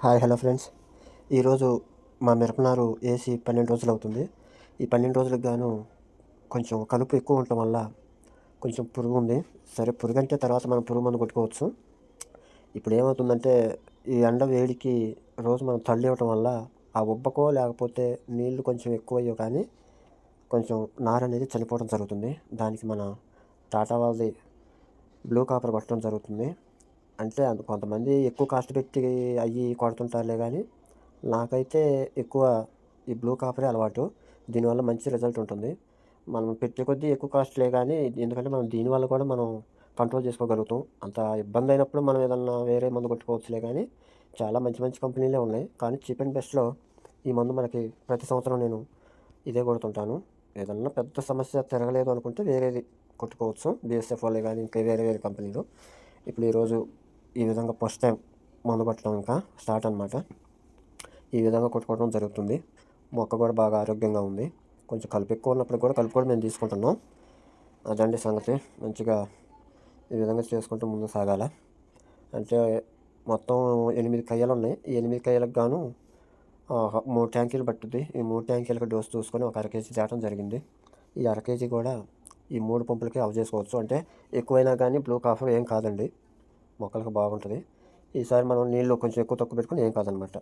Hi hello friends. ఈరోజు మా మిరపనారు వేసి పన్నెండు రోజులు అవుతుంది. ఈ పన్నెండు రోజులకు గాను కొంచెం కలుపు ఎక్కువ ఉండటం వల్ల కొంచెం పురుగు ఉంది. సరే పురుగు అంటే తర్వాత మనం పురుగు మందు కొట్టుకోవచ్చు. ఇప్పుడు ఏమవుతుందంటే ఈ ఎండ వేడికి రోజు మనం తల్లి ఇవ్వటం వల్ల ఆ ఉబ్బకో లేకపోతే నీళ్ళు కొంచెం ఎక్కువయ్యో కానీ కొంచెం నార అనేది చనిపోవడం జరుగుతుంది. దానికి మన టాటా వాళ్ళది బ్లూ కాపర్ కొట్టడం జరుగుతుంది. అంటే కొంతమంది ఎక్కువ కాస్ట్ పెట్టి అవి కొడుతుంటారులే కానీ నాకైతే ఎక్కువ ఈ బ్లూ కాపరే అలవాటు. దీనివల్ల మంచి రిజల్ట్ ఉంటుంది. మనం పెట్టే కొద్దీ ఎక్కువ కాస్ట్లే కానీ ఎందుకంటే మనం దీనివల్ల కూడా మనం కంట్రోల్ చేసుకోగలుగుతాం. అంత ఇబ్బంది అయినప్పుడు మనం ఏదన్నా వేరే మందు కొట్టుకోవచ్చులే కానీ చాలా మంచి మంచి కంపెనీలే ఉన్నాయి. కానీ చీప్ అండ్ బెస్ట్లో ఈ మందు మనకి ప్రతి సంవత్సరం నేను ఇదే కొడుతుంటాను. ఏదన్నా పెద్ద సమస్య తిరగలేదు అనుకుంటే వేరేది కొట్టుకోవచ్చు. బీఎస్ఎఫ్ వాళ్ళే కానీ ఇంకా వేరే వేరే కంపెనీలు. ఇప్పుడు ఈరోజు ఈ విధంగా ఫస్ట్ టైం మందు కొట్టడం ఇంకా స్టార్ట్ అనమాట ఈ విధంగా కొట్టుకోవడం జరుగుతుంది. మొక్క కూడా బాగా ఆరోగ్యంగా ఉంది. కొంచెం కలుపు ఎక్కువ ఉన్నప్పుడు కూడా కలుపు కూడా మేము తీసుకుంటున్నాం. అదండి సంగతి. మంచిగా ఈ విధంగా చేసుకుంటూ ముందు సాగాల. అంటే మొత్తం ఎనిమిది కయ్యలు ఉన్నాయి. ఈ ఎనిమిది కయ్యలకు గాను మూడు ట్యాంకీలు పట్టుద్ది. ఈ మూడు ట్యాంకీలకు డోస్ చూసుకొని ఒక అర కేజీ తేవడం జరిగింది. ఈ అర కేజీ కూడా ఈ మూడు పంపులకి అవ చేసుకోవచ్చు. అంటే ఎక్కువైనా కానీ బ్లూ కాఫర్ ఏం కాదండి. మొక్కలకు బాగుంటుంది. ఈసారి మనం నీళ్ళు కొంచెం ఎక్కువ తక్కువ పెట్టుకుని ఏం కాదనమాట.